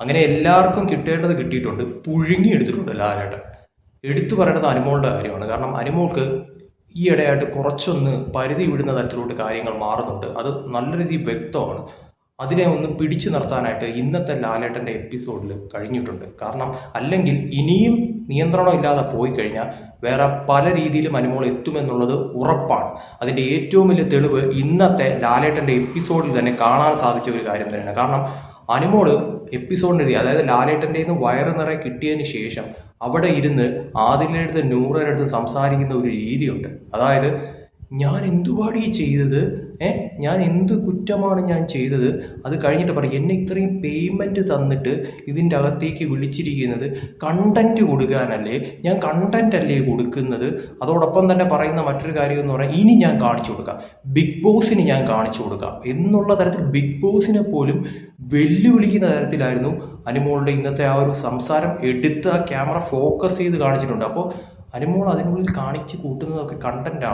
അങ്ങനെ എല്ലാവർക്കും കിട്ടേണ്ടത് കിട്ടിയിട്ടുണ്ട്. പുഴുങ്ങി എടുത്തിട്ടുണ്ട് ലാലേട്ടൻ. എടുത്തു പറയേണ്ടത് അനുമോളുടെ കാര്യമാണ്. കാരണം അനുമോൾക്ക് ഈ ഇടയായിട്ട് കുറച്ചൊന്ന് പരിധി വിടുന്ന തരത്തിലോട്ട് കാര്യങ്ങൾ മാറുന്നുണ്ട്. അത് നല്ല രീതിയിൽ വ്യക്തമാണ്. അതിനെ ഒന്ന് പിടിച്ചു നിർത്താനായിട്ട് ഇന്നത്തെ ലാലേട്ടന്റെ എപ്പിസോഡിൽ കഴിഞ്ഞിട്ടുണ്ട്. കാരണം അല്ലെങ്കിൽ ഇനിയും നിയന്ത്രണം ഇല്ലാതെ പോയി കഴിഞ്ഞാൽ വേറെ പല രീതിയിലും അനുമോൾ എത്തുമെന്നുള്ളത് ഉറപ്പാണ്. അതിന്റെ ഏറ്റവും വലിയ തെളിവ് ഇന്നത്തെ ലാലേട്ടന്റെ എപ്പിസോഡിൽ തന്നെ കാണാൻ സാധിച്ച ഒരു കാര്യം തന്നെയാണ്. കാരണം അനുമോൾ എപ്പിസോഡിന്റെ അതായത് ലാലേട്ടന്റെ നിന്ന് വയറ് നിറയെ കിട്ടിയതിന് ശേഷം അവിടെ ഇരുന്ന് ആദിലിന്റെ അടുത്ത് സംസാരിക്കുന്ന ഒരു രീതിയുണ്ട്. അതായത് ഞാൻ എന്തുപാടി ചെയ്തത്? ഏ? ഞാൻ എന്ത് കുറ്റമാണ് ഞാൻ ചെയ്തത്? അത് കഴിഞ്ഞിട്ട് പറയും എന്നെ ഇത്രയും പേയ്മെന്റ് തന്നിട്ട് ഇതിന്റെ അകത്തേക്ക് വിളിച്ചിരിക്കുന്നത് കണ്ടന്റ് കൊടുക്കാനല്ലേ? ഞാൻ കണ്ടന്റ് അല്ലേ കൊടുക്കുന്നത്? അതോടൊപ്പം തന്നെ പറയുന്ന മറ്റൊരു കാര്യം എന്ന് പറഞ്ഞാൽ ഇനി ഞാൻ കാണിച്ചു കൊടുക്കാം. ബിഗ് ബോസിന് ഞാൻ കാണിച്ചു കൊടുക്കാം. എന്നുള്ള തരത്തിൽ ബിഗ് ബോസിനെ പോലും വെല്ലുവിളിക്കുന്ന തരത്തിലായിരുന്നു അനുമോളുടെ ഇന്നത്തെ ആ ഒരു സംസാരം എടുത്ത് ആ ക്യാമറ ഫോക്കസ് ചെയ്ത് കാണിച്ചിട്ടുണ്ട്. അപ്പോൾ അനുമോൾ അതിനുള്ളിൽ കാണിച്ച് കൂട്ടുന്നതൊക്കെ കണ്ടന്റ്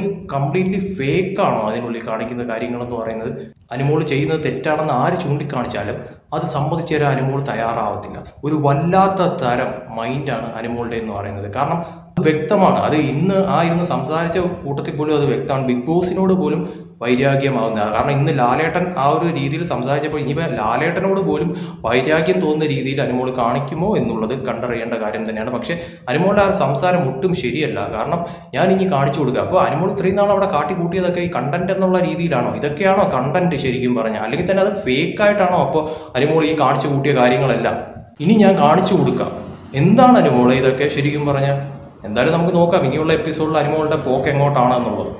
ഈ കംപ്ലീറ്റ്ലി ഫേക്ക് ആണോ അതിനുള്ളിൽ കാണിക്കുന്ന കാര്യങ്ങളെന്ന് പറയുന്നത്? അനുമോൾ ചെയ്യുന്നത് തെറ്റാണെന്ന് ആര് ചൂണ്ടിക്കാണിച്ചാലും അത് സമ്മതിച്ചു തരാൻ അനുമോൾ തയ്യാറാവത്തില്ല. ഒരു വല്ലാത്ത തരം മൈൻഡാണ് അനുമോളുടെ എന്ന് പറയുന്നത്. കാരണം വ്യക്തമാണ്. അത് ഇന്ന് ആ ഇന്ന് സംസാരിച്ച കൂട്ടത്തിൽ പോലും അത് വ്യക്തമാണ്. ബിഗ് ബോസിനോട് പോലും വൈരാഗ്യമാവുന്നതാണ്. കാരണം ഇന്ന് ലാലേട്ടൻ ആ ഒരു രീതിയിൽ സംസാരിച്ചപ്പോൾ ഇനിയിപ്പോൾ ലാലേട്ടനോട് പോലും വൈരാഗ്യം തോന്നുന്ന രീതിയിൽ അനുമോൾ കാണിക്കുമോ എന്നുള്ളത് കണ്ടറിയേണ്ട കാര്യം തന്നെയാണ്. പക്ഷേ അനുമോളുടെ ആ സംസാരം ഒട്ടും ശരിയല്ല. കാരണം ഞാൻ ഇനി കാണിച്ചു കൊടുക്കുക അപ്പോൾ അനുമോൾ ഇത്രയും നാൾ അവിടെ കാട്ടിക്കൂട്ടിയതൊക്കെ ഈ കണ്ടന്റ് എന്നുള്ള രീതിയിലാണോ? ഇതൊക്കെയാണോ കണ്ടന്റ് ശരിക്കും പറഞ്ഞാൽ? അല്ലെങ്കിൽ തന്നെ അത് ഫേക്കായിട്ടാണോ അപ്പോൾ അനുമോൾ ഈ കാണിച്ചു കൂട്ടിയ കാര്യങ്ങളെല്ലാം? ഇനി ഞാൻ കാണിച്ചു കൊടുക്കാം. എന്താണ് അനുമോളെ ഇതൊക്കെ ശരിക്കും പറഞ്ഞാൽ? എന്തായാലും നമുക്ക് നോക്കാം. ഇനിയുള്ള എപ്പിസോഡിൽ അനുമോളുടെ പോക്ക് എങ്ങോട്ടാണെന്നുള്ളത്.